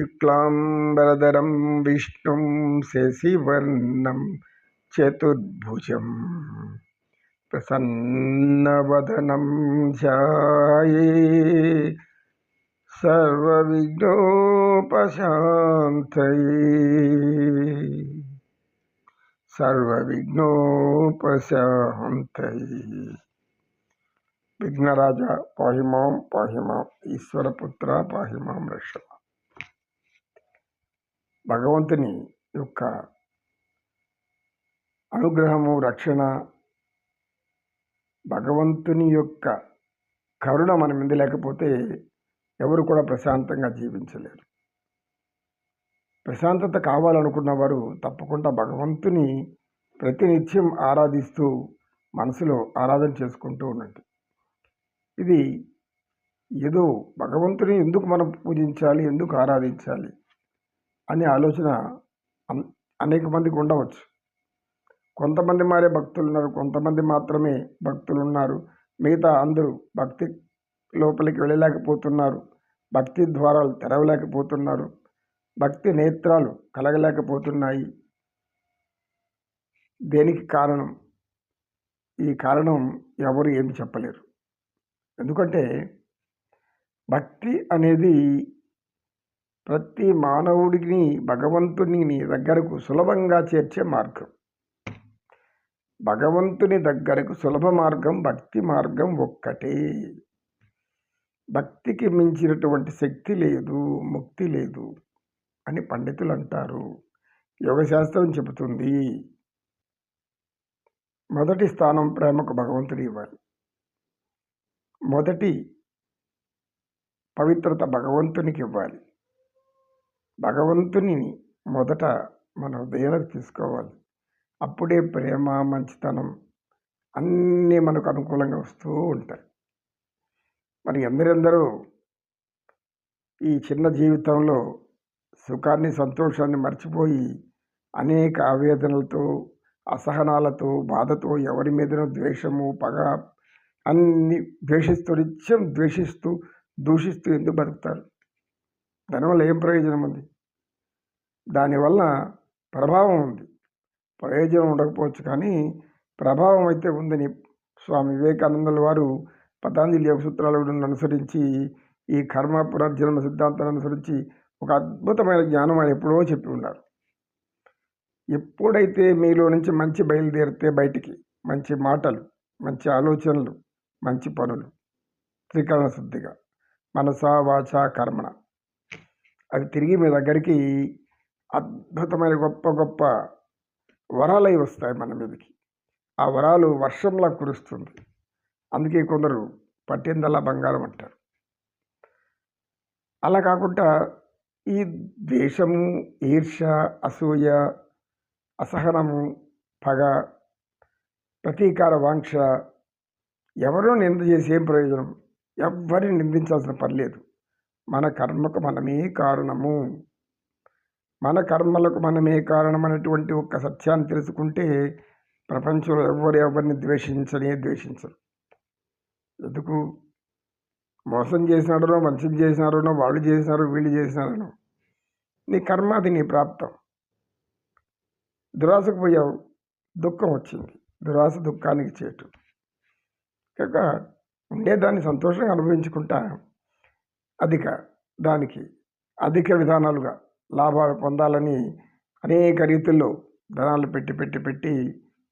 शुक्लाम्बरधरं विष्णुं शशिवर्णं चतुर्भुजं प्रसन्नवदनं ध्याये सर्विघ्नोपात सर्विघ्नोपात विघ्नराजा पाहि माँ ईश्वरपुत्र पाहि माँ భగవంతుని యొక్క అనుగ్రహము రక్షణ భగవంతుని యొక్క కరుణ మన మీద లేకపోతే ఎవరు కూడా ప్రశాంతంగా జీవించలేరు. ప్రశాంతత కావాలనుకున్న వారు తప్పకుండా భగవంతుని ప్రతినిత్యం ఆరాధిస్తూ మనసులో ఆరాధన చేసుకుంటూ ఉండండి. ఇది ఏదో భగవంతుని ఎందుకు మనం పూజించాలి ఎందుకు ఆరాధించాలి? అనే ఆలోచన అనేక మందికి ఉండవచ్చు. కొంతమంది మారే భక్తులు ఉన్నారు కొంతమంది మాత్రమే భక్తులు ఉన్నారు. మిగతా అందరూ భక్తి లోపలికి వెళ్ళలేకపోతున్నారు. భక్తి ద్వారాలు తెరవలేకపోతున్నారు. భక్తి నేత్రాలు కలగలేకపోతున్నాయి. దేనికి కారణం? ఈ కారణం ఎవరు ఏమి చెప్పలేరు. ఎందుకంటే భక్తి అనేది ప్రతి మానవుడిని భగవంతుని నీ దగ్గరకు సులభంగా చేర్చే మార్గం. భగవంతుని దగ్గరకు సులభ మార్గం భక్తి మార్గం ఒక్కటే. భక్తికి మించినటువంటి శక్తి లేదు ముక్తి లేదు అని పండితులు అంటారు యోగశాస్త్రం చెబుతుంది. మొదటి స్థానం ప్రేమకు భగవంతుడు ఇవ్వాలి. మొదటి పవిత్రత భగవంతునికి ఇవ్వాలి. భగవంతుని మొదట మన హృదయంలోకి తీసుకోవాలి. అప్పుడే ప్రేమ మంచితనం అన్నీ మనకు అనుకూలంగా వస్తూ ఉంటాయి. మరి ఎందరెందరూ ఈ చిన్న జీవితంలో సుఖాన్ని సంతోషాన్ని మర్చిపోయి అనేక ఆవేదనలతో అసహనాలతో బాధతో ఎవరి మీదనో ద్వేషము పగ అన్ని ద్వేషిస్తూ నిత్యం ద్వేషిస్తూ దూషిస్తూ ఎందుకు బతుకుతారు? దానివల్ల ఏం ప్రయోజనం ఉంది? దానివల్ల ప్రభావం ఉంది. ప్రయోజనం ఉండకపోవచ్చు కానీ ప్రభావం అయితే ఉందని స్వామి వివేకానందుల వారు పతాంజలి యోగ సూత్రాలను అనుసరించి ఈ కర్మ పునర్జన్మ సిద్ధాంతాన్ని అనుసరించి ఒక అద్భుతమైన జ్ఞానం ఆయన ఎప్పుడో చెప్పి ఉన్నారు. ఎప్పుడైతే మీలో నుంచి మంచి బయలుదేరితే బయటికి మంచి మాటలు మంచి ఆలోచనలు మంచి పనులు త్రికరణ శుద్ధిగా మనస వాచ కర్మణ అవి తిరిగి మీ దగ్గరికి అద్భుతమైన గొప్ప గొప్ప వరాలై వస్తాయి మన మీదకి. ఆ వరాలు వర్షంలా కురుస్తుంది అందుకే కొందరు పట్టిందల్లా బంగారం అంటారు. అలా కాకుండా ఈ ద్వేషము ఈర్ష అసూయ అసహనము పగ ప్రతీకార వాంక్ష ఎవరో నింద చేసి ఏం ప్రయోజనం? ఎవ్వరిని నిందించాల్సిన పని లేదు. మన కర్మకు మనమే కారణము. మన కర్మలకు మనమే కారణం అనేటువంటి ఒక సత్యాన్ని తెలుసుకుంటే ప్రపంచంలో ఎవరు ఎవరిని ద్వేషించనే ద్వేషించరు. ఎందుకు? మోసం చేసినాడనో మంచిది చేసినారనో వాళ్ళు చేసినారో వీళ్ళు చేసినారనో. నీ కర్మ అది నీ ప్రాప్తం. దురాశకు పోయావు దుఃఖం వచ్చింది. దురాశ దుఃఖానికి చేటు. కనుక ఉండేదాన్ని సంతోషంగా అనుభవించుకుంటా అధిక దానికి అధిక విధానాలుగా. లాభాలు పొందాలని అనేక రీతుల్లో ధనాలు పెట్టి పెట్టి పెట్టి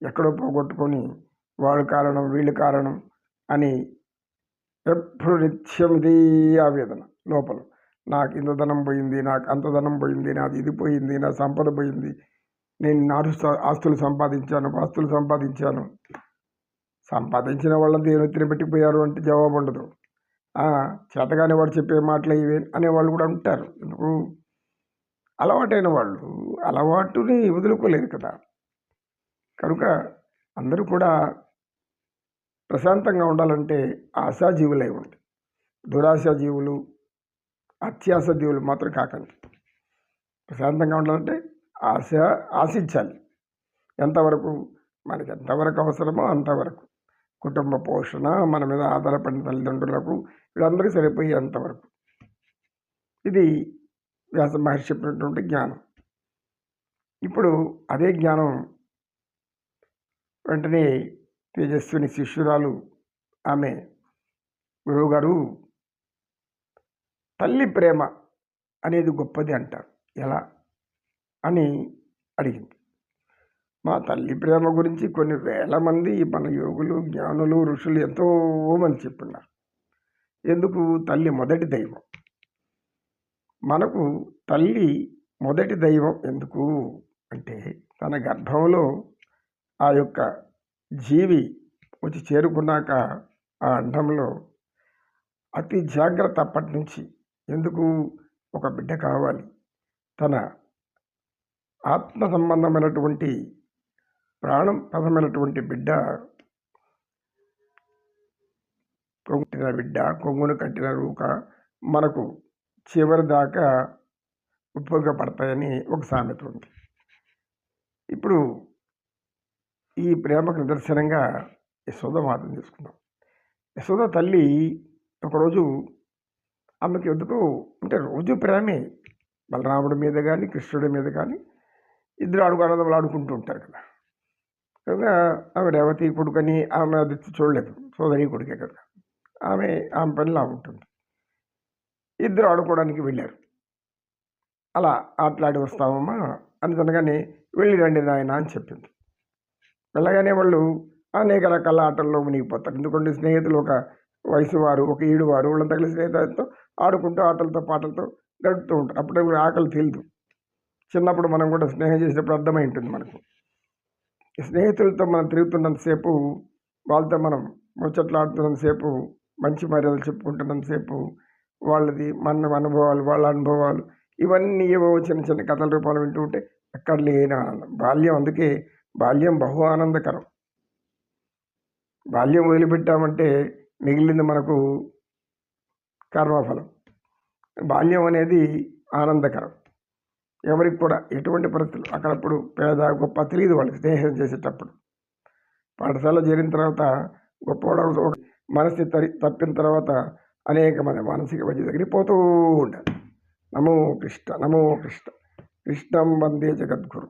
ఎక్కడో పోగొట్టుకొని వాడు కారణం వీళ్ళు కారణం అని ఎప్పుడు నిత్యం ఇదే ఆవేదన లోపల. నాకు ఇంత ధనం పోయింది నాకు అంత ధనం పోయింది నాది ఇది పోయింది నా సంపద పోయింది నేను నాటు ఆస్తులు సంపాదించాను ఆస్తులు సంపాదించాను. సంపాదించిన వాళ్ళని దేవుని తినబెట్టిపోయారు అంటే జవాబు ఉండదు. చేతగానే వాడు చెప్పే మాటలు ఇవే అనేవాళ్ళు కూడా ఉంటారు. ఎందుకు? అలవాటైన వాళ్ళు అలవాటుని వదులుకోలేరు కదా. కనుక అందరూ కూడా ప్రశాంతంగా ఉండాలంటే ఆశాజీవులై ఉండి దురాశా జీవులు అత్యాశ జీవులు మాత్రం కాకండి. ప్రశాంతంగా ఉండాలంటే ఆశ ఆశించాలి. ఎంతవరకు మనకి ఎంతవరకు అవసరమో అంతవరకు. కుటుంబ పోషణ మన మీద ఆధారపడిన తల్లిదండ్రులకు వీళ్ళందరికీ సరిపోయేంతవరకు. ఇది వ్యాస మహర్షి చెప్పినటువంటి జ్ఞానం. ఇప్పుడు అదే జ్ఞానం వెంటనే తేజస్విని శిష్యురాలు ఆమె గురువుగారు తల్లి ప్రేమ అనేది గొప్పది అంటారు. ఎలా? అని అడిగింది. మా తల్లి ప్రేమ గురించి కొన్ని వేల మంది మన యోగులు జ్ఞానులు ఋషులు ఎంతో మంది చెప్పున్నారు ఎందుకు? తల్లి మొదటి దైవం. మనకు తల్లి మొదటి దైవం ఎందుకు అంటే తన గర్భంలో ఆ యొక్క జీవి వచ్చి చేరుకున్నాక ఆ అండంలో అతి జాగ్రత్త అప్పటి నుంచి ఎందుకు ఒక బిడ్డ కావాలి? తన ఆత్మ సంబంధమైనటువంటి ప్రాణం పదమైనటువంటి బిడ్డ కొంగున బిడ్డ కొంగును కట్టిన రూక మనకు చివరి దాకా ఉపయోగపడతాయని ఒక సామెత ఉంది. ఇప్పుడు ఈ ప్రేమకు నిదర్శనంగా యశోద మాత్రం తీసుకుందాం యశోద తల్లి ఒకరోజు ఆమెకి ఎందుకు అంటే రోజు ప్రేమే. బలరాముడి మీద కానీ కృష్ణుడి మీద కానీ ఇద్దరు అడుగు అన్నదమ్ములు ఆడుకుంటూ ఉంటారు కదా. కనుక ఆమె రేవతి కొడుకని ఆమె అది చూడలేదు. సోదరి కొడుకే కదా. ఆమె ఆమె పనిలా ఉంటుంది. ఇద్దరు ఆడుకోవడానికి వెళ్ళారు. అలా ఆటలాడి వస్తామమ్మా అని అనగానే వెళ్ళి రండి నాయన అని చెప్పింది. వెళ్ళగానే వాళ్ళు అనేక రకాల ఆటల్లో మునిగిపోతారు. ఎందుకంటే స్నేహితులు ఒక వయసు వారు ఒక ఏడు వారు వాళ్ళంతా కలిసి స్నేహితులతో ఆడుకుంటూ ఆటలతో పాటలతో గడుపుతూ ఉంటారు. అప్పుడు ఆకలి తెలియదు చిన్నప్పుడు మనం కూడా స్నేహం చేసేటప్పుడు అర్థమై ఉంటుంది మనకు. స్నేహితులతో మనం తిరుగుతున్నంతసేపు వాళ్ళతో మనం ముచ్చట్లాడుతున్నంతసేపు మంచి మర్యాదలు చెప్పుకుంటున్నంతసేపు వాళ్ళది మన అనుభవాలు వాళ్ళ అనుభవాలు ఇవన్నీ ఏవో చిన్న చిన్న కథల రూపాలు వింటూ ఉంటే ఎక్కడ లేని ఆనందం. బాల్యం అందుకే బాల్యం బహు ఆనందకరం. బాల్యం వదిలిపెట్టామంటే మిగిలింది మనకు కర్మఫలం. బాల్యం అనేది ఆనందకరం. ఎవరికి కూడా ఎటువంటి పరిస్థితులు అక్కడప్పుడు పేద గొప్ప తెలియదు వాళ్ళకి స్నేహం చేసేటప్పుడు. పాఠశాల చేరిన తర్వాత గొప్పవాడు మనసు తరి తప్పిన తర్వాత అనేకమైన మానసిక వైద్య దగ్గరికి పోతూ ఉండాలి నమో కృష్ణ నమో కృష్ణ. కృష్ణం వందే జగద్గురు.